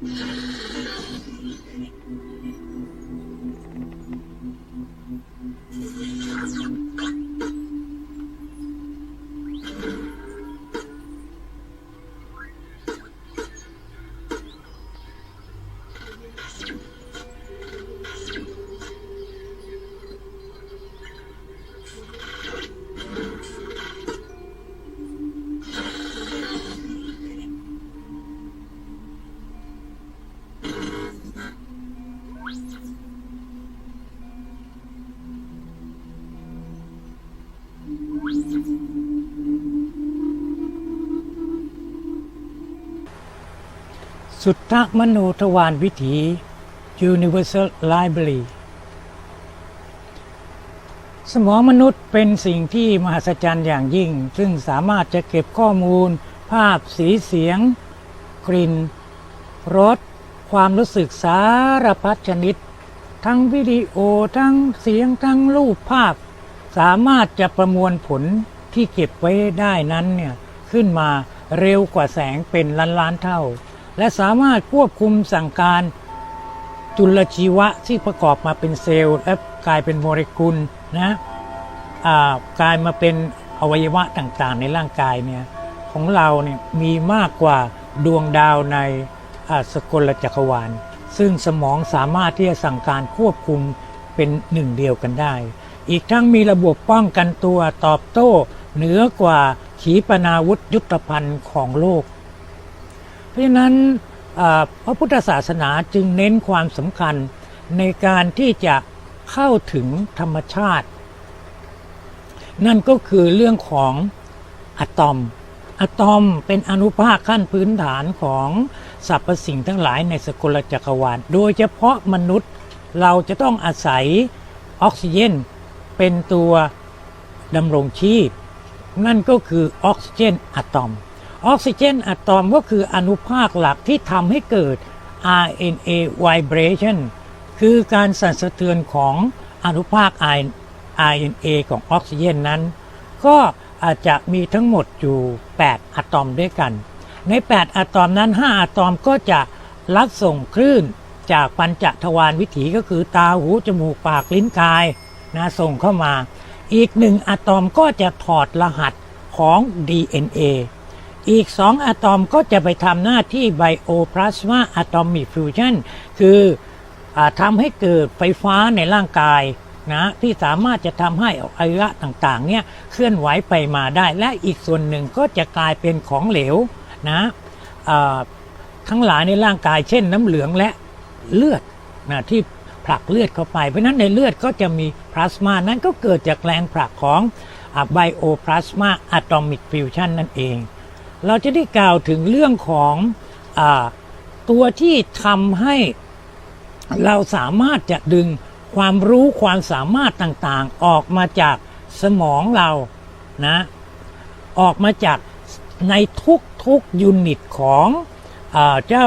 Thank you. สุทธมโนทวารวิถี Universal Library สมองมนุษย์เป็นสิ่งที่มหัศจรรย์อย่างยิ่ง ซึ่งสามารถจะเก็บข้อมูล ภาพสีเสียง กลิ่นรสความรู้สึกสารพัดชนิด ทั้งวิดีโอทั้งเสียงทั้งรูปภาพ สามารถจะประมวลผลที่เก็บไว้ได้นั้นเนี่ยขึ้นมาเร็วกว่าแสงเป็นล้านล้านเท่า และสามารถควบคุมสั่งการจุลชีวะที่ประกอบมาเป็นเซลล์และกลายเป็นโมเลกุลนะกลายมาเป็นอวัยวะต่างๆ ในร่างกายเนี่ยของเราเนี่ยมีมากกว่าดวงดาวในสกลจักรวาล ซึ่งสมองสามารถที่จะสั่งการควบคุมเป็นหนึ่งเดียวกันได้ อีกทั้งมีระบบป้องกันตัวตอบโต้ เหนือกว่าขีปนาวุธยุทธภัณฑ์ของโลก เพราะฉะนั้นพระพุทธศาสนาจึงเน้นความสำคัญในการที่จะเข้าถึงธรรมชาติ นั่นก็คือเรื่องของอะตอมอะตอมเป็นอนุภาคขั้นพื้นฐานของสรรพสิ่งทั้งหลายในสกลจักรวาล โดยเฉพาะมนุษย์เราจะต้องอาศัยออกซิเจนเป็นตัวดำรงชีพ นั่นก็คือออกซิเจนอะตอม ออกซิเจนอะตอมก็คืออนุภาคหลักที่ทำให้เกิด RNA vibration คือการสั่นสะเทือนของอนุภาค RNA ของออกซิเจนนั้น ก็อาจจะมีทั้งหมดอยู่ 8 อะตอมด้วยกัน ใน 8 อะตอมนั้น 5 อะตอมก็จะรับส่งคลื่นจากปัญจทวารวิถีก็คือตาหูจมูกปากลิ้นกายนะส่งเข้ามา อีกหนึ่งอะตอมก็จะถอดรหัสของ DNA อีก 2 อะตอมก็จะไปทำหน้าที่ไบโอพลาสมาอะตอมิกฟิวชันคืออทำให้เกิดไฟฟ้าในร่างกายนะที่สามารถจะทำให้อวัยวะต่างๆเนี่ยเคลื่อนไหวไปมาได้ และอีกส่วนหนึ่งก็จะกลายเป็นของเหลวนะทั้งหลายในร่างกายเช่นน้ำเหลืองและเลือดนะที่ผลักเลือดเข้าไป เพราะฉะนั้นในเลือดก็จะมีพลาสมานั้นก็เกิดจากแรงผลักของไบโอพลาสมาอะตอมิกฟิวชันนั่นเอง เราจะได้กล่าวถึงเรื่องของอตัวที่ทำให้เราสามารถจะดึงความรู้ความสามารถต่างๆ ออกมาจากสมองเรานะออกมาจากในทุกๆยูนิตของอเจ้า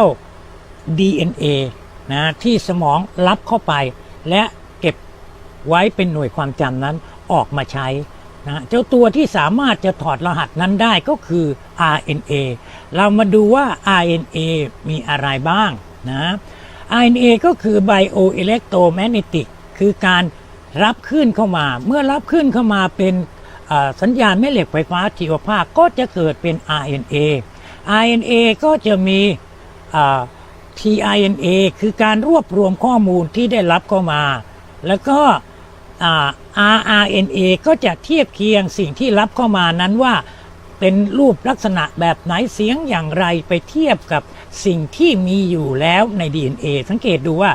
DNA นะที่สมองรับเข้าไป และเก็บไว้เป็นหน่วยความจำนั้นออกมาใช้ นะเจ้าตัวที่สามารถจะถอดรหัสนั้นได้ก็คือ RNA เรามาดูว่า RNA มีอะไรบ้างนะ RNA ก็คือ Bioelectromagnetic คือการรับขึ้นเข้ามา เมื่อรับขึ้นเข้ามาเป็นสัญญาณแม่เหล็กไฟฟ้าชีวภาคก็จะเกิดเป็น RNA RNA ก็จะมี tRNA คือการรวบรวมข้อมูลที่ได้รับเข้ามา แล้วก็ rRNA ก็จะเทียบเคียงสิ่งที่รับเข้ามานั้นว่าเป็นรูปลักษณะแบบไหนเสียงอย่างไรไปเทียบกับสิ่งที่มีอยู่แล้วใน DNA สังเกตดูว่า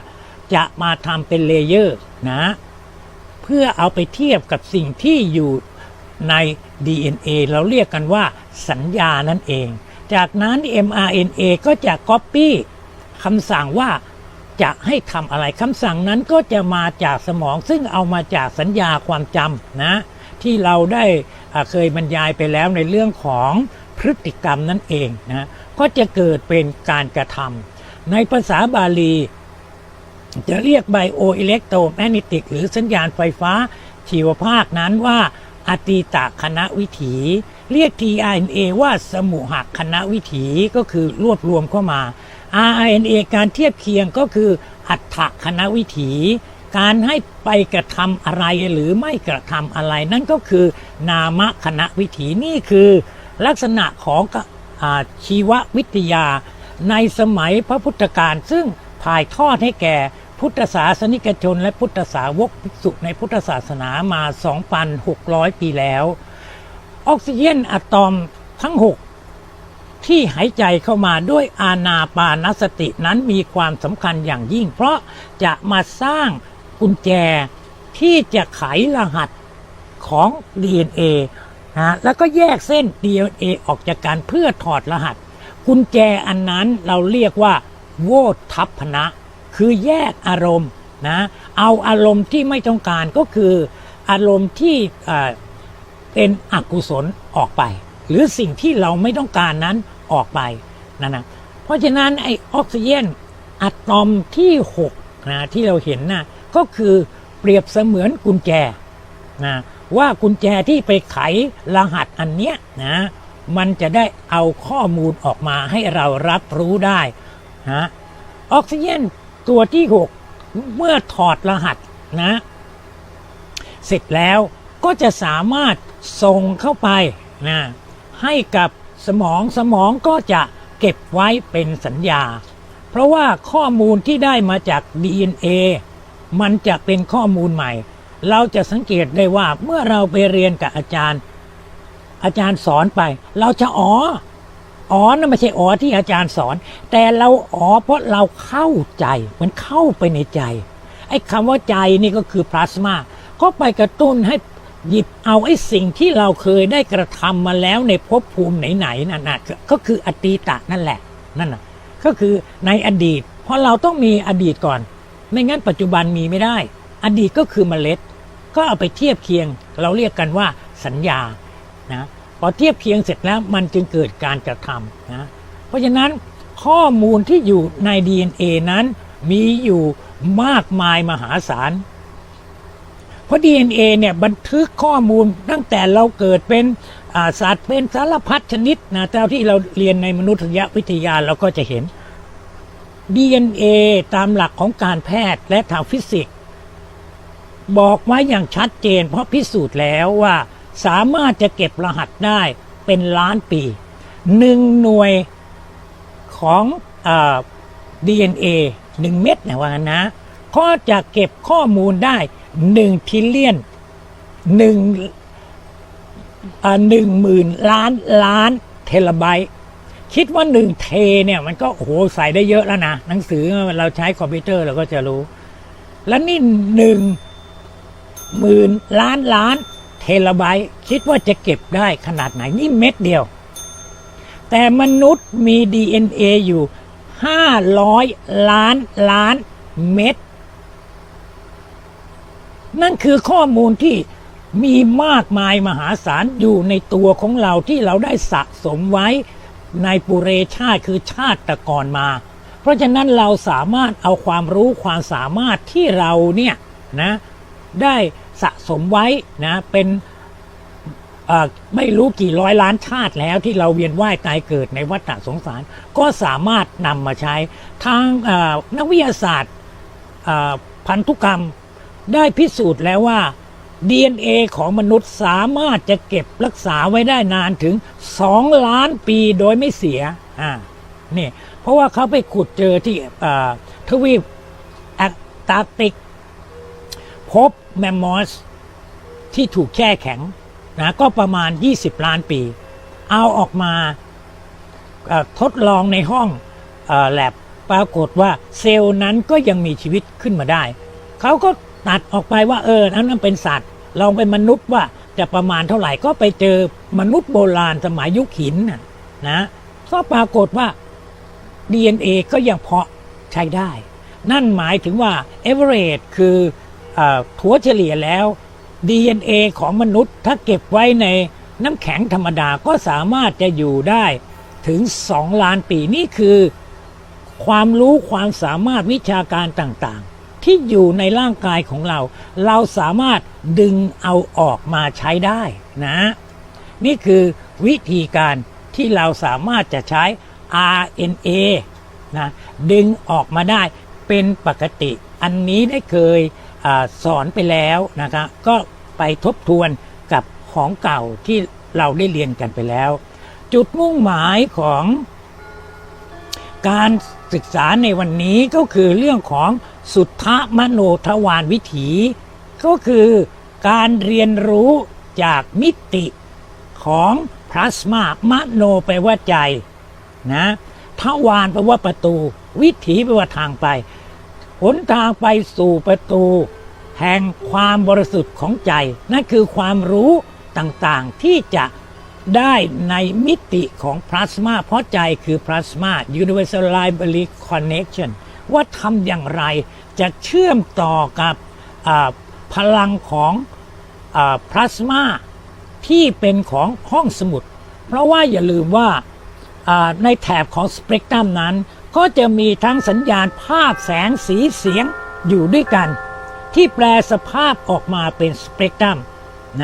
จะมาทำเป็นเลเยอร์นะ เพื่อเอาไปเทียบกับสิ่งที่อยู่ใน DNA เราเรียกกันว่าสัญญานั่นเอง จากนั้น mRNA ก็จะ Copy คำสั่งว่า จะให้ทำอะไรคำสั่งนั้นก็จะมาจากสมอง ซึ่งเอามาจากสัญญาความจำนะที่เราได้เคยบรรยายไปแล้วในเรื่องของพฤติกรรมนั่นเองนะก็จะเกิดเป็นการกระทำในภาษาบาลี จะเรียกไบโออิเล็กโทรแมกเนติก หรือสัญญาณไฟฟ้าชีวภาคนั้นว่าอตีตะคณะวิถี เรียก tRNA ว่าสมุหคณะวิถีก็คือรวบรวมเข้ามา RNA การเทียบเคียงก็คืออัตถคณะวิถี การให้ไปกระทำอะไรหรือไม่กระทำอะไรนั่นก็คือนามคณะวิถีนี่คือลักษณะของอชีววิทยา ในสมัยพระพุทธการซึ่งถ่ายทอดให้แก่พุทธศาสนิกชน และพุทธสาวกภิกษุในพุทธศาสนามา 2,600 ปีแล้ว ออกซิเจนอะตอมทั้ง 6 ที่หายใจเข้ามาด้วยอานาปานสตินั้นมีความสำคัญอย่างยิ่ง เพราะจะมาสร้างกุญแจที่จะไขรหัสของ DNA นะแล้วก็แยกเส้น DNA ออกจากกันเพื่อถอดรหัส กุญแจอันนั้นเราเรียกว่า โวทัพพนะ คือแยกอารมณ์นะเอาอารมณ์ที่ไม่ต้องการก็คืออารมณ์ที่เป็นอกุศลออกไป หรือสิ่งที่เราไม่ต้องการนั้นออกไปนั่นนะเพราะฉะนั้นไอออกซิเจนอะตอมที่6นะที่เราเห็นนะก็คือเปรียบเสมือนกุญแจนะว่ากุญแจที่ไปไขรหัสอันเนี้ยนะมันจะได้เอาข้อมูลออกมาให้เรารับรู้ได้นะออกซิเจนตัวที่ 6 เมื่อถอดรหัสนะเสร็จแล้วก็จะสามารถส่งเข้าไปนะ ให้กับสมองสมองก็จะเก็บไว้เป็นสัญญา เพราะว่าข้อมูลที่ได้มาจาก DNA มันจะเป็นข้อมูลใหม่ เราจะสังเกตได้ว่าเมื่อเราไปเรียนกับอาจารย์ อาจารย์สอนไป เราจะอ๋ออ๋อนั่นไม่ใช่อ๋อที่อาจารย์สอน แต่เราอ๋อเพราะเราเข้าใจมันเข้าไปในใจไอ้คำว่าใจนี่ก็คือพลาสมาก็ไปกระตุ้นให้ หยิบเอาไอ้สิ่งที่เราเคยได้กระทำมาแล้วในภพภูมิไหนๆนั่นนะก็คืออดีตะนั่นแหละนั่นน่ะก็คือในอดีต เพราะเราต้องมีอดีตก่อน ไม่งั้นปัจจุบันมีไม่ได้ อดีตก็คือเมล็ด ก็เอาไปเทียบเคียง เราเรียกกันว่าสัญญานะพอเทียบเคียงเสร็จแล้วมันจึงเกิดการกระทำนะเพราะฉะนั้นข้อมูลที่อยู่ใน DNA นั้นมีอยู่มากมายมหาศาล ราะ DNA เนี่ยบันทึกข้อมูลตั้งแต่เราเกิดเป็นสัตว์เป็นสารพัดชนิดนะแต่ที่เราเรียนในมนุษยวิทยาเราก็จะเห็น DNA ตามหลักของการแพทย์และทางฟิสิกส์บอกไว้อย่างชัดเจน เพราะพิสูจน์แล้วว่าสามารถจะเก็บรหัสได้เป็นล้านปีหนึ่งหน่วยของอ DNA หนึ่งเม็ดนะว่างั้นนะก็จะเก็บข้อมูลได้ หนึ่งทิลเลียนหนึ่งหนึ่งหมื่นล้านล้านเทราไบต์คิดว่าหนึ่งเทเนี่ย มันก็โอ้โหใส่ได้เยอะแล้วนะ หนังสือเราใช้คอมพิวเตอร์เราก็จะรู้ แล้วนี่หนึ่งหมื่นล้านล้านเทราไบต์คิดว่าจะเก็บได้ขนาดไหน นี่เม็ดเดียว แต่มนุษย์มี DNA อยู่500ล้านล้านเม็ด นั่นคือข้อมูลที่มีมากมายมหาศาลอยู่ในตัวของเราที่เราได้สะสมไว้ในปุเรชาติคือชาติตะกอนมา เพราะฉะนั้นเราสามารถเอาความรู้ความสามารถที่เราเนี่ยนะได้สะสมไว้นะเป็นไม่รู้กี่ร้อยล้านชาติแล้วที่เราเวียนว่ายตายเกิดในวัฏสงสาร ก็สามารถนำมาใช้ทางนักวิทยาศาสตร์พันธุกรรม ได้พิสูจน์แล้วว่า DNA ของมนุษย์สามารถจะเก็บรักษาไว้ได้นานถึง 2 ล้านปีโดยไม่เสียอ่านี่เพราะว่าเขาไปขุดเจอที่ทวีปแอตาติก พบแมมมอสที่ถูกแช่แข็งนะก็ประมาณ 20 ล้านปี เอาออกมาทดลองในห้องแลบปรากฏว่าเซลล์นั้นก็ยังมีชีวิตขึ้นมาได้ เขาก็ ตัดออกไปว่าเออนั้นเป็นสัตว์ ลองเป็นมนุษย์ว่าจะประมาณเท่าไหร่ก็ไปเจอมนุษย์โบราณสมัยยุคหินนะนะก็ปรากฏว่า DNA ก็ยังเพาะใช้ได้ นั่นหมายถึงว่า average คืออถัวเฉลี่ยแล้ว DNA ของมนุษย์ถ้าเก็บไว้ในน้ำแข็งธรรมดาก็สามารถจะอยู่ได้ถึง 2 ล้านปีนี่คือ ความรู้ความสามารถวิชาการต่าง ที่อยู่ในร่างกายของเรา เราสามารถดึงเอาออกมาใช้ได้นะ นี่คือวิธีการที่เราสามารถจะใช้ RNA นะดึงออกมาได้เป็นปกติ อันนี้ได้เคยอสอนไปแล้วนะครับก็ไปทบทวนกับของเก่าที่เราได้เรียนกันไปแล้ว จุดมุ่งหมายของการศึกษาในวันนี้ก็คือเรื่องของ สุทธมโนทวารวิถี ก็คือการเรียนรู้จากมิติของพลาสมามโนแปลว่าใจนะทวารแปลว่าประตู วิถีแปลว่าทางไป หนทางไปสู่ประตู แห่งความบริสุทธิ์ของใจ นั่นคือความรู้ต่างๆที่จะได้ในมิติของพลาสมาเพราะใจคือพลาสมา universal library connection ว่าทำอย่างไรจะเชื่อมต่อกับพลังของพลาสมาที่เป็นของห้องสมุด เพราะว่าอย่าลืมว่าอ่าในแถบของสเปกตรัมนั้น ก็จะมีทั้งสัญญาณภาพแสงสีเสียงอยู่ด้วยกัน ที่แปลสภาพออกมาเป็นสเปกตรัม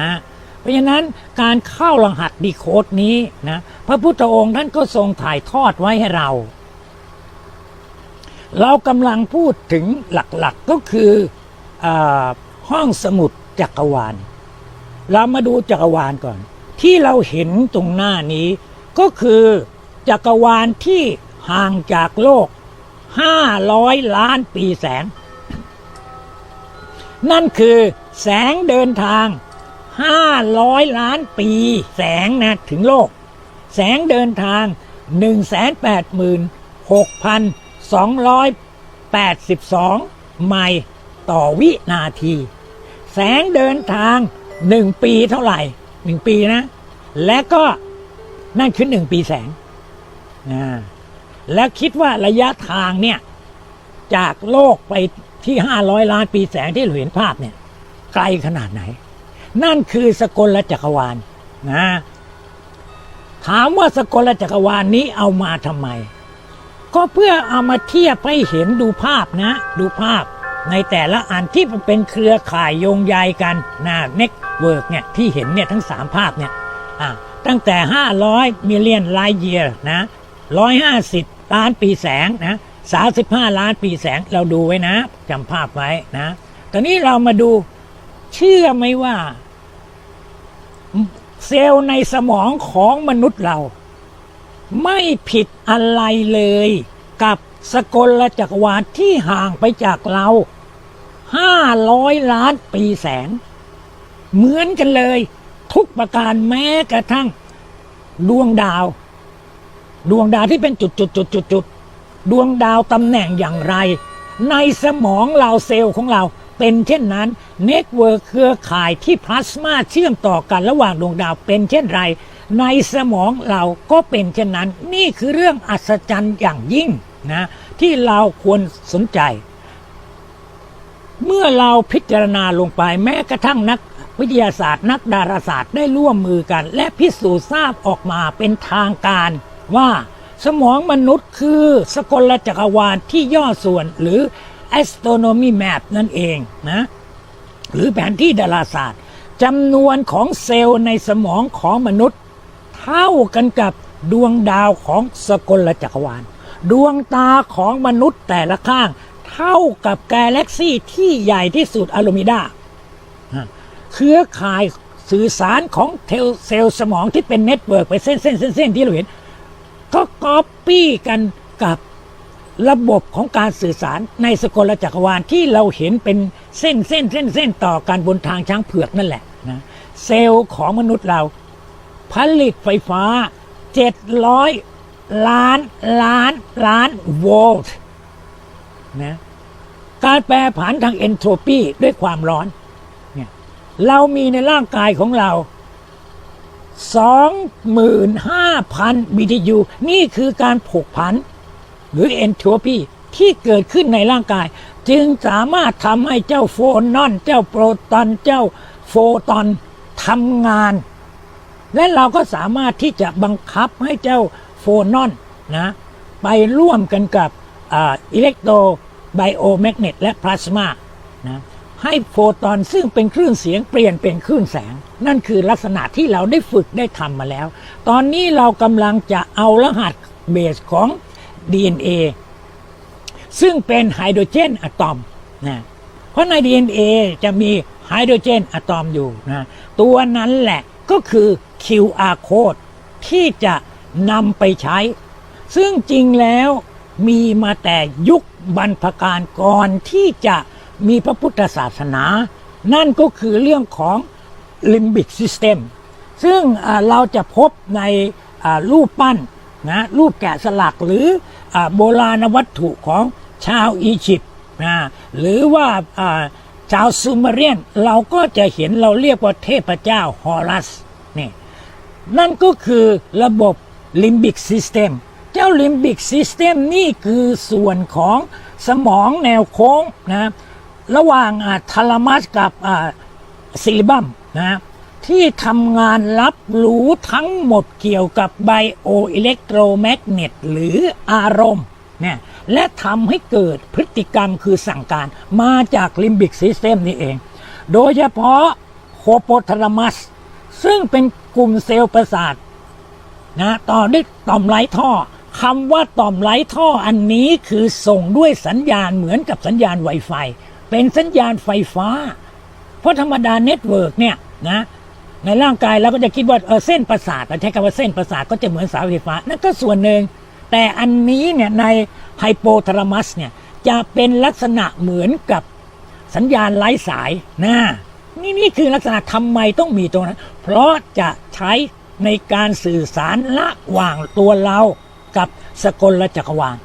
นะเพราะฉะนั้นการเข้ารหัสดีโคดนี้นะพระพุทธองค์ท่านก็ทรงถ่ายทอดไว้ให้เรา เรากำลังพูดถึงหลักๆก็คืออห้องสมุดจักรวาล เรามาดูจักรวาลก่อน ที่เราเห็นตรงหน้านี้ ก็คือจักรวาลที่ห่างจากโลก 500 ล้านปีแสง นั่นคือแสงเดินทาง 500 ล้านปีแสงนะถึงโลก แสงเดินทาง 282 ไมล์ต่อวินาที แสงเดินทาง 1 ปีเท่าไหร่ 1 ปีนะ และก็นั่นคือ 1 ปีแสงนะแล้วคิดว่าระยะทางเนี่ย จากโลกไปที่ 500 ล้านปีแสงที่เราเห็นภาพเนี่ย ไกลขนาดไหน นั่นคือสกลจักรวาลนะถามว่าสกลจักรวาลนี้เอามาทำไม ก็เพื่อเอามาเทียบให้เห็นดูภาพนะ ดูภาพ ในแต่ละอันที่มันเป็นเครือข่ายโยงใยกันนะเน็ตเวิร์กเนี่ยที่เห็นเนี่ยทั้ง 3 ภาพเนี่ยตั้งแต่ 500มิลเลียนไลเยียร์นะ150 ล้านปีแสงนะ35 ล้านปีแสงเราดูไว้นะจำภาพไว้นะ ตอนนี้เรามาดูเชื่อไหมว่า เซลล์ในสมองของมนุษย์เรา ไม่ผิดอะไรเลย กับสกลจักรวาลที่ห่างไปจากเรา500ล้านปีแสง เหมือนกันเลย ทุกประการแม้กระทั่ง ดวงดาว ดวงดาวที่เป็นจุดจุดจุดจุดจุดดวงดาวตำแหน่งอย่างไร ในสมองเราเซลล์ของเราเป็นเช่นนั้นเน็ตเวิร์เครือข่ายที่พลาสมาเชื่อมต่อกันระหว่างดวงดาวเป็นเช่นไร ในสมองเราก็เป็นเช่นนั้น นี่คือเรื่องอัศจรรย์อย่างยิ่งนะที่เราควรสนใจ เมื่อเราพิจารณาลงไปแม้กระทั่งนักวิทยาศาสตร์ นักดาราศาสตร์ได้ร่วมมือกัน และพิสูจน์ทราบออกมาเป็นทางการว่าสมองมนุษย์คือสกลจักรวาลที่ย่อส่วนหรือ astronomy map นั่นเองนะหรือแผนที่ดาราศาสตร์จำนวนของเซลล์ในสมองของมนุษย์ เท่ากันกับดวงดาวของสกลจักรวาล ดวงตาของมนุษย์แต่ละข้าง เท่ากับกาแล็กซี่ที่ใหญ่ที่สุดอะโลมิดาเครือข่ายสื่อสารของเทลเซลล์สมองที่เป็นเน็ตเวิร์กไปเส้นเส้นเส้นเส้นที่เราเห็น ก็ก๊อปปี้กันกับระบบของการสื่อสารในสกลจักรวาลที่เราเห็นเป็นเส้นเส้นเส้นเส้นต่อกันบนทางช้างเผือกนั่นแหละนะเซลล์ของมนุษย์เรา ผลิตไฟฟ้า 700 ล้านล้านล้านโวลต์นะการแปรผันทางเอนโทรปีด้วยความร้อนเนี่ยเรามีในร่างกายของเรา 25,000 BTU นี่คือการผกผัน หรือเอนโทรปีที่เกิดขึ้นในร่างกาย จึงสามารถทำให้เจ้าโฟนอน เจ้าโปรตอนเจ้าโฟตอนทำงาน และเราก็สามารถที่จะบังคับให้เจ้าโฟนอนนะไปร่วมกันกับอิเล็กโทรไบโอแมกเนตและพลาสมานะให้โฟตอนซึ่งเป็นคลื่นเสียงเปลี่ยนเป็นคลื่นแสง นั่นคือลักษณะที่เราได้ฝึกได้ทำมาแล้ว ตอนนี้เรากำลังจะเอารหัสเบสของ DNA ซึ่งเป็นไฮโดรเจนอะตอมนะเพราะใน DNA จะมีไฮโดรเจนอะตอมอยู่นะตัวนั้นแหละก็คือ QR code ที่จะนำไปใช้ ซึ่งจริงแล้วมีมาแต่ยุคบรรพการก่อนที่จะมีพระพุทธศาสนา นั่นก็คือเรื่องของ Limbic System ซึ่งเราจะพบในรูปปั้นนะรูปแกะสลักหรืออโบราณวัตถุของชาวอียิปต์นะหรือว่าอ่าชาวซูเมเรียนเราก็จะเห็นเราเรียกว่าเทพเจ้าฮอรัส นั่นก็คือระบบ Limbic System เจ้า Limbic System นี่คือส่วนของสมองแนวโค้งนะระหว่างทาลามัสกับซิลิบัมนะที่ทำงานรับรู้ทั้งหมดเกี่ยวกับไบโออิเล็กโทรแมกเนตหรืออารมณ์เนี่ยและทำให้เกิดพฤติกรรมคือสั่งการมาจาก Limbic System นี่เอง โดยเฉพาะโคโปทาลามัส ซึ่งเป็นกลุ่มเซลล์ประสาทนะต่อด้วยต่อมไร้ท่อคำว่าต่อมไร้ท่ออันนี้คือส่งด้วยสัญญาณเหมือนกับสัญญาณ Wi-Fi เป็นสัญญาณไฟฟ้า เพราะธรรมดาเน็ตเวิร์กเนี่ยนะในร่างกายเราก็จะคิดว่าเออเส้นประสาทเราใช้คำว่าเส้นประสาทก็จะเหมือนสายไฟฟ้านั่นก็ส่วนหนึ่ง แต่อันนี้เนี่ยในไฮโปทาลามัสเนี่ยจะเป็นลักษณะเหมือนกับสัญญาณไร้สายนะ นี่นี่คือลักษณะทำไมต้องมีตรงนั้น เพราะจะใช้ในการสื่อสารระหว่างตัวเรากับสกลจักรวาล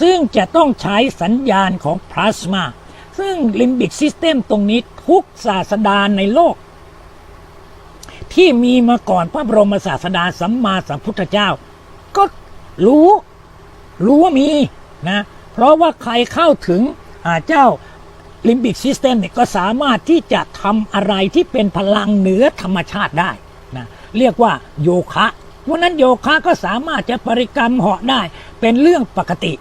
ซึ่งจะต้องใช้สัญญาณของพลาสมา ซึ่งลิมบิกซิสเต็มตรงนี้ทุกศาสดาในโลก ที่มีมาก่อนพระบรมศาสดาสัมมาสัมพุทธเจ้า ก็รู้ รู้ว่ามีนะ เพราะว่าใครเข้าถึงเจ้า ลิมบิกซิสเต็มเนี่ยก็สามารถที่จะทำอะไรที่เป็นพลังเหนือธรรมชาติได้นะเรียกว่าโยคะเพราะนั้นโยคะก็สามารถจะปริกรรมเหาะได้เป็นเรื่องปกติ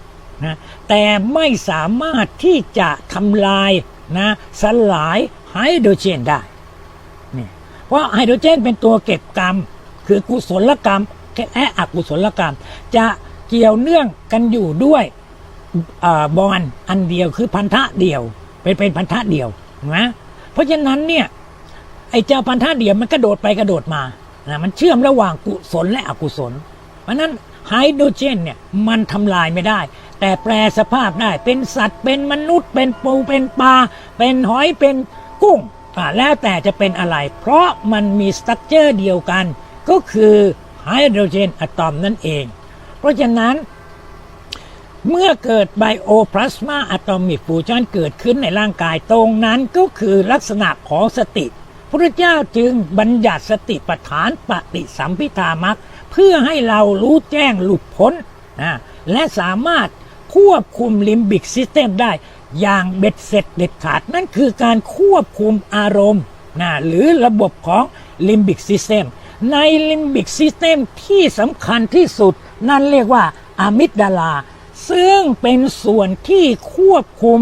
นะแต่ไม่สามารถที่จะทำลายนะสลายไฮโดรเจนได้นี่เพราะไฮโดรเจนเป็นตัวเก็บกรรม คือกุศลกรรมและอกุศลกรรม จะเกี่ยวเนื่องกันอยู่ด้วยอบอลอันเดียวคือพันธะเดียว เป็นเป็นพันธะเดียวนะเพราะฉะนั้นเนี่ยไอ้เจ้าพันธะเดียวมันกระโดดไปกระโดดมานะมันเชื่อมระหว่างกุศลและอกุศล เพราะนั้นไฮโดรเจนเนี่ยมันทำลายไม่ได้ แต่แปลสภาพได้เป็นสัตว์เป็นมนุษย์ เป็นปูเป็นปลาเป็นหอยเป็นกุ้งอ่าแล้วแต่จะเป็นอะไร เพราะมันมีสตั๊กเจอร์เดียวกัน ก็คือไฮโดรเจนอะตอมนั่นเอง เพราะฉะนั้น เมื่อเกิดไบโอพลาสมาอะตอมิกฟูชันเกิดขึ้นในร่างกายตรงนั้นก็คือลักษณะของสติพระเจ้าจึงบัญญัติสติปัฏฐานปฏิสัมพิธามักเพื่อให้เรารู้แจ้งหลุดพ้นนะและสามารถควบคุมลิมบิกซิสเต็มได้ อย่างเบ็ดเสร็จเด็ดขาด นั่นคือการควบคุมอารมณ์นะหรือระบบของลิมบิกซิสเต็มในลิมบิกซิสเต็มที่สำคัญที่สุด นั่นเรียกว่าอะมิกดาลา ซึ่งเป็นส่วนที่ควบคุม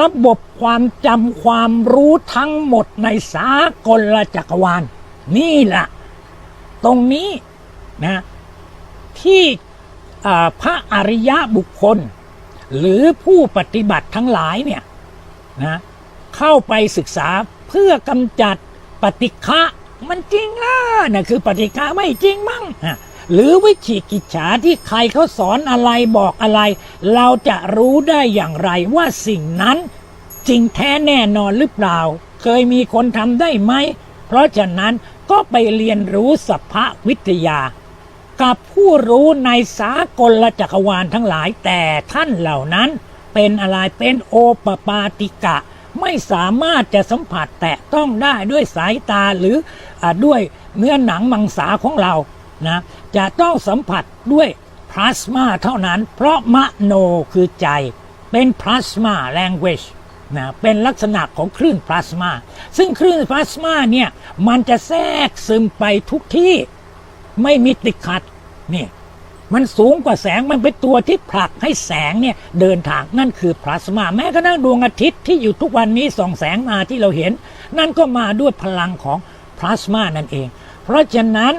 ระบบความจำความรู้ทั้งหมดในสากลจักรวาล นี่แหละตรงนี้นะที่พระอริยะบุคคล หรือผู้ปฏิบัติทั้งหลายเนี่ยนะเข้าไปศึกษาเพื่อกำจัดปฏิฆะมันจริงล่ะนะคือปฏิฆะไม่จริงมั้งอะ หรือวิจิกิจฉาที่ใครเขาสอนอะไรบอกอะไร เราจะรู้ได้อย่างไรว่าสิ่งนั้นจริงแท้แน่นอนหรือเปล่า เคยมีคนทำได้ไหม เพราะฉะนั้นก็ไปเรียนรู้สภาวิทยา กับผู้รู้ในสากลจักรวาลทั้งหลายแต่ท่านเหล่านั้นเป็นอะไรเป็นโอปปาติกะ ไม่สามารถจะสัมผัสแตะต้องได้ด้วยสายตาหรืออด้วยเนื้อหนังมังสาของเรา นะจะต้องสัมผัสด้วยพลาสมาเท่านั้น เพราะมโนคือใจเป็นพลาสมา language นะเป็นลักษณะของคลื่นพลาสมา ซึ่งคลื่นพลาสมาเนี่ยมันจะแทรกซึมไปทุกที่ไม่มีติดขัดนี่มันสูงกว่าแสงมันเป็นตัวที่ผลักให้แสงเนี่ยเดินทางนั่นคือพลาสมา แม้กระทั่งดวงอาทิตย์ที่อยู่ทุกวันนี้ส่องแสงมาที่เราเห็น นั่นก็มาด้วยพลังของพลาสมานั่นเอง เพราะฉะนั้น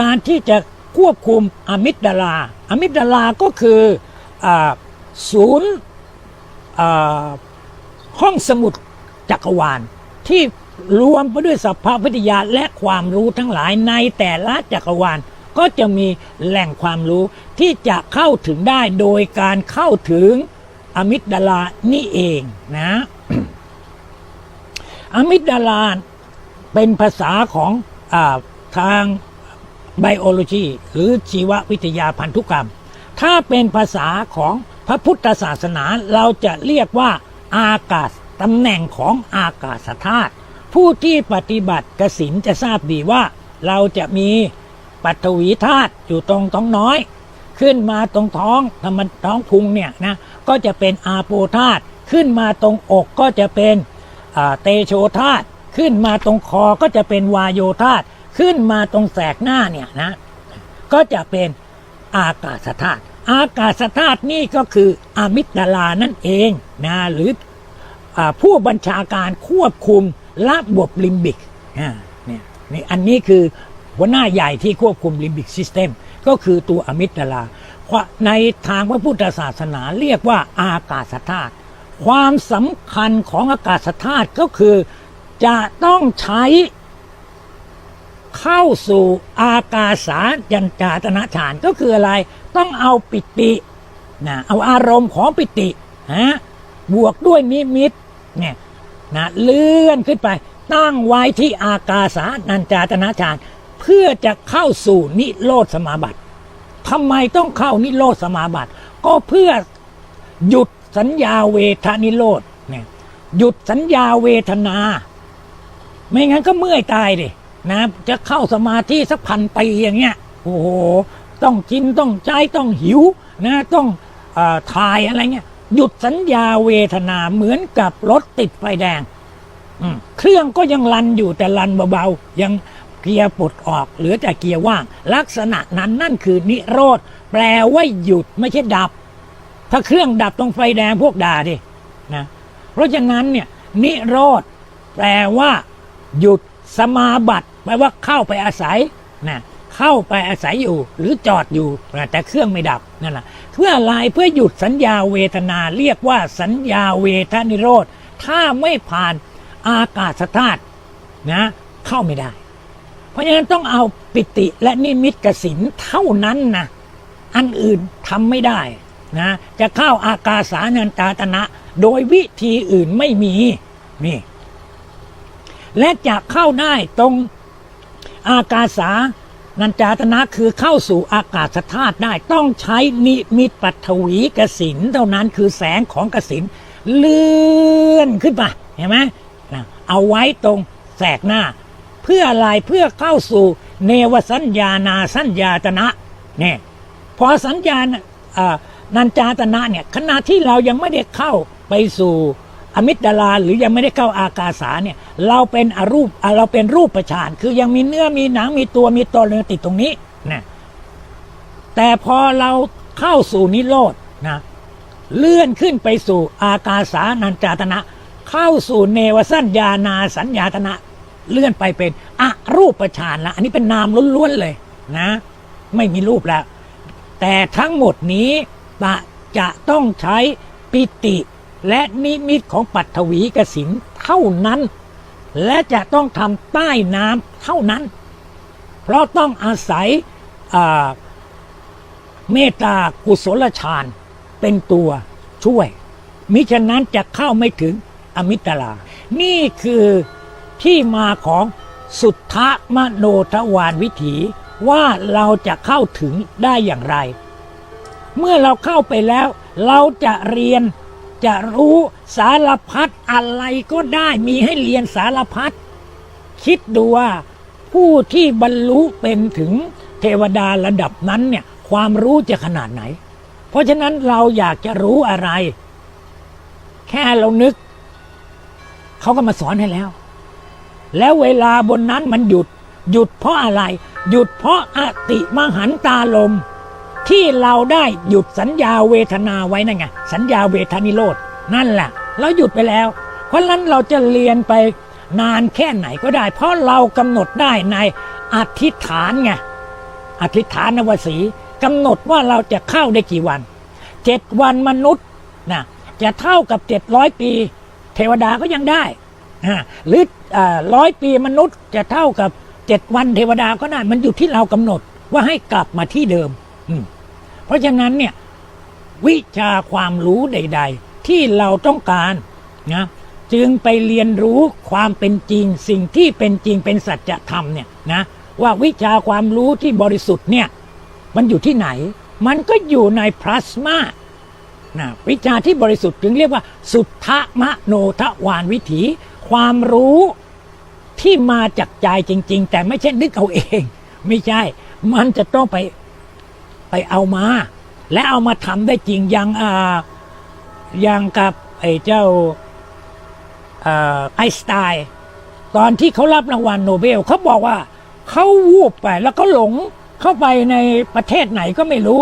การที่จะควบคุมอะมิดาลาอะมิดาลาก็คืออศูนย์ห้องสมุดจักรวาล ที่รวมไปด้วยสภาพวิทยาและความรู้ทั้งหลายในแต่ละจักรวาล ก็จะมีแหล่งความรู้ที่จะเข้าถึงได้โดยการเข้าถึงอะมิดาลานี่เองนะอะมิดาลาเป็นภาษาของอทาง ไบโอโลจีหรือชีววิทยาพันธุกรรม ถ้าเป็นภาษาของพระพุทธศาสนาเราจะเรียกว่าอากาศตำแหน่งของอากาศธาตุผู้ที่ปฏิบัติกสินจะทราบดีว่า เราจะมีปัทวีธาตุอยู่ตรงท้องน้อย ขึ้นมาตรงท้องทำมันท้องพุงเนี่ยนะก็จะเป็นอาโปธาตุขึ้นมาตรงอกก็จะเป็นเตโชธาตุขึ้นมาตรงคอก็จะเป็นวายโยธาตุ ขึ้นมาตรงแสกหน้าเนี่ยนะ ก็จะเป็นอากาศธาตุอากาศธาตุนี่ก็คืออมิกดาลานั่นเองนะหรืออผู้บัญชาการควบคุมระบบลิมบิกอ่าเนี่ยนี่อันนี้คือหัวหน้าใหญ่ที่ควบคุมลิมบิกซิสเต็มก็คือตัวอมิกดาลาในทางพระพุทธศาสนาเรียกว่าอากาศธาตุความสำคัญของอากาศธาตุก็คือจะต้องใช้ เข้าสู่อากาสายัญจาตนะฌานก็คืออะไร ต้องเอาปิตินะเอาอารมณ์ของปิติฮะบวกด้วยนิมิตเนี่ยนะเลื่อนขึ้นไป ตั้งไว้ที่อากาสานัญจาตนะฌานเพื่อจะเข้าสู่นิโรธสมาบัติทำไมต้องเข้านิโรธสมาบัติ ก็เพื่อหยุดสัญญาเวทนิโรธเนี่ยหยุดสัญญาเวทนา ไม่งั้นก็เมื่อยตายดิ นะจะเข้าสมาธิสักพันปีอย่างเงี้ยโอ้โหต้องกินต้องใจต้องหิวนะต้องอาถ่ายอะไรเงี้ยหยุดสัญญาเวทนาเหมือนกับรถติดไฟแดงเครื่องก็ยังลันอยู่แต่ลันเบาๆยังเกียร์ปลดออกเหลือแต่เกียร์ว่าง ลักษณะนั้นนั่นคือนิโรธ แปลว่าหยุดไม่ใช่ดับ ถ้าเครื่องดับตรงไฟแดงพวกด่าดินะเพราะฉะนั้นเนี่ยนิโรธ แปลว่า หยุดสมาบัติ แปลว่าเข้าไปอาศัยนะเข้าไปอาศัยอยู่หรือจอดอยู่แต่เครื่องไม่ดับนั่นแหละเพื่ออะไรเพื่อหยุดสัญญาเวทนาเรียกว่าสัญญาเวทนิโรธ ถ้าไม่ผ่านอากาศธาตุนะเข้าไม่ได้ เพราะฉะนั้นต้องเอาปิติและนิมิตกสินเท่านั้นนะอันอื่นทำไม่ได้นะจะเข้าอากาสานันตาตนะ โดยวิธีอื่นไม่มีนี่และจะเข้าได้ตรง อากาสานันจาตนะคือเข้าสู่อากาศธาตุได้ ต้องใช้นิมิตปัทวีกสินเท่านั้นคือแสงของกสินเลื่อนขึ้นไปเห็นไหมนะเอาไว้ตรงแสกหน้า เพื่ออะไรเพื่อเข้าสู่เนวสัญญานาสัญญาตนะเนี่ยพอสัญญาณนันจาตนะเนี่ยขณะที่เรายังไม่ได้เข้าไปสู่ อมิตดาลาหรือยังไม่ได้เข้าอากาสาเนี่ยเราเป็นอรูปเราเป็นรูปประชานคือยังมีเนื้อมีหนังมีตัวมีตนเลยติดตรงนี้นะแต่พอเราเข้าสู่นิโรธนะเลื่อนขึ้นไปสู่อากาสานันจาตนะ เข้าสู่เนวสัญญานาสัญญาตนะ เลื่อนไปเป็นอรูปฌานละอันนี้เป็นนามล้วนๆเลยนะ ไม่มีรูปแล้ว แต่ทั้งหมดนี้จะจะต้องใช้ปิติ และนิมิตของปัทวีกสินเท่านั้น และจะต้องทำใต้น้ำเท่านั้น เพราะต้องอาศัยเมตตากุศลฌานเป็นตัวช่วย มิฉะนั้นจะเข้าไม่ถึงอมิตลานี่คือที่มาของสุทธมโนทวารวิถีว่าเราจะเข้าถึงได้อย่างไร เมื่อเราเข้าไปแล้ว เราจะเรียน จะรู้สารพัดอะไรก็ได้มีให้เรียนสารพัดคิดดูว่าผู้ที่บรรลุเป็นถึงเทวดาระดับนั้นเนี่ยความรู้จะขนาดไหน เพราะฉะนั้นเราอยากจะรู้อะไร แค่เรานึก เขาก็มาสอนให้แล้ว แล้วเวลาบนนั้นมันหยุด หยุดเพราะอะไร หยุดเพราะอติมหันตาลม ที่เราได้หยุดสัญญาเวทนาไว้นั่นไงสัญญาเวทนิโรธนั่นแหละเราหยุดไปแล้ว เพราะนั้นเราจะเรียนไปนานแค่ไหนก็ได้ เพราะเรากำหนดได้ในอธิษฐานไงอธิษฐานนวสีกำหนดว่าเราจะเข้าได้กี่วันเจ็ดวันมนุษย์นะจะเท่ากับเจ็ดร้อยปี เทวดาก็ยังได้อ่าหรือร้อยปีมนุษย์จะเท่ากับเจ็ดวันเทวดาก็ได้มันอยู่ที่เรากำหนดว่าให้กลับมาที่เดิม อืม เพราะฉะนั้นเนี่ยวิชาความรู้ใด ๆ ที่เราต้องการนะจึงไปเรียนรู้ความเป็นจริง สิ่งที่เป็นจริงเป็นสัจธรรมเนี่ยนะว่าวิชาความรู้ที่บริสุทธิ์เนี่ยมันอยู่ที่ไหน มันก็อยู่ในพลาสมานะวิชาที่บริสุทธิ์จึงเรียกว่า สุทธมโนทวานวิถี ความรู้ที่มาจากใจจริง ๆ แต่ไม่ใช่นึกเอาเอง ไม่ใช่ มันจะต้องไป ไปเอามา และเอามาทำได้จริงอย่างอ่าอย่างกับไอ้เจ้าไอสไตน์ตอนที่เขารับรางวัลโนเบลเขาบอกว่าเขาวูบไปแล้วก็หลงเข้าไปในประเทศไหนก็ไม่รู้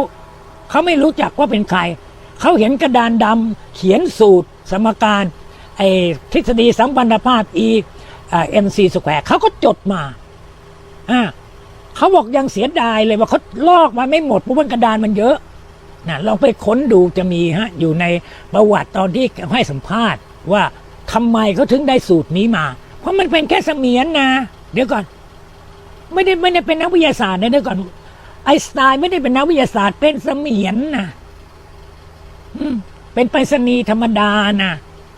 เขาไม่รู้จักว่าเป็นใคร เขาเห็นกระดานดำเขียนสูตรสมการไอ้ทฤษฎีสัมพันธภาพ E เอ็มซีสแควร์เขาก็จดมาอ่า เขาบอกยังเสียดายเลยว่าเขาลอกมาไม่หมดเพราะว่ากระดานมันเยอะนะลองไปค้นดูจะมีฮะอยู่ในประวัติตอนที่ให้สัมภาษณ์ว่าทำไมเขาถึงได้สูตรนี้มา เพราะมันเป็นแค่เสมียนนะ เดี๋ยวก่อน ไม่ได้ไม่ได้เป็นนักวิทยาศาสตร์นะเดี๋ยวก่อนไอสไตน์ไม่ได้เป็นนักวิทยาศาสตร์เป็นเสมียนนะเป็นไปรษณีย์ธรรมดานะ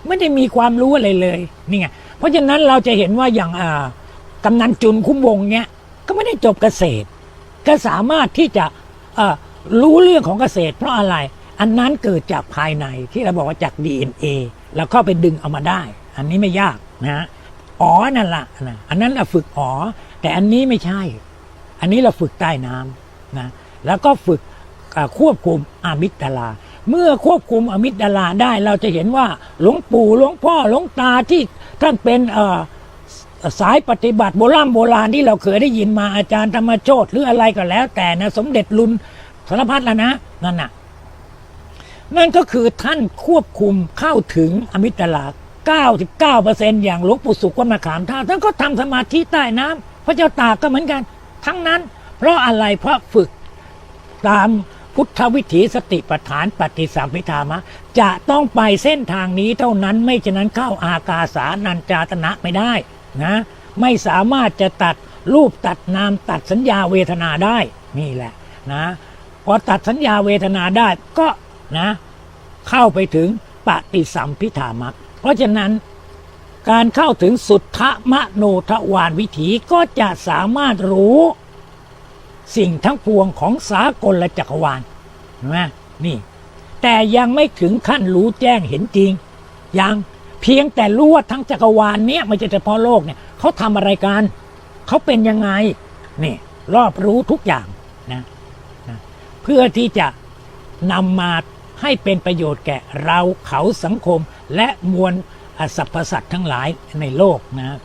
ไม่ได้มีความรู้อะไรเลยนี่ไงเพราะฉะนั้นเราจะเห็นว่าอย่างอ่ากำนันจุนคุ้มวงเนี้ย ก็ไม่ได้จบเกษตร ก็สามารถที่จะรู้เรื่องของเกษตร เพราะอะไร อันนั้นเกิดจากภายในที่เราบอกว่าจาก DNA แล้วเข้าไปดึงเอามาได้ อันนี้ไม่ยากนะฮะอ๋อนั่นละนะอันนั้นเราฝึกอ๋อ แต่อันนี้ไม่ใช่ อันนี้เราฝึกใต้น้ำนะแล้วก็ฝึกควบคุมอามิตลา เมื่อควบคุมอมิตลาได้เราจะเห็นว่าหลวงปู่หลวงพ่อหลวงตาที่ท่านเป็นเอ่อ สายปฏิบัติโบราณโบราณที่เราเคยได้ยินมาอาจารย์ธรรมโชตหรืออะไรก็แล้ว แต่นะสมเด็จลุนสารพัดแล้วนะนั่นน่ะนั่นก็คือท่านควบคุมเข้าถึงอมิตรลา99%อย่างหลวงปู่สุขวัดมะขามท่าท่านก็ทำสมาธิใต้น้ำพระเจ้าตากก็เหมือนกัน ทั้งนั้น เพราะอะไรเพราะฝึกตามพุทธวิถีสติปัฏฐานปฏิสัมพิธามะ จะต้องไปเส้นทางนี้เท่านั้นไม่ฉะนั้นเข้าอากาสานัญจาตนะไม่ได้ นะไม่สามารถจะตัดรูปตัดนามตัดสัญญาเวทนาได้นี่แหละนะพอตัดสัญญาเวทนาได้ก็นะเข้าไปถึงปฏิสัมพิธามักเพราะฉะนั้นการเข้าถึงสุทธมโนทวานวิถีก็จะสามารถรู้สิ่งทั้งปวงของสากลและจักรวาลนไหมนี่ แต่ยังไม่ถึงขั้นรู้แจ้งเห็นจริงยัง เพียงแต่รู้ว่าทั้งจักรวาลเนี้ยไม่ใช่เฉพาะโลกเนี่ยเขาทำอะไรกันเขาเป็นยังไงนี่รอบรู้ทุกอย่างนะนะเพื่อที่จะนำมาให้เป็นประโยชน์แก่เราเขาสังคมและมวลสรรพสัตว์ทั้งหลายในโลกนะ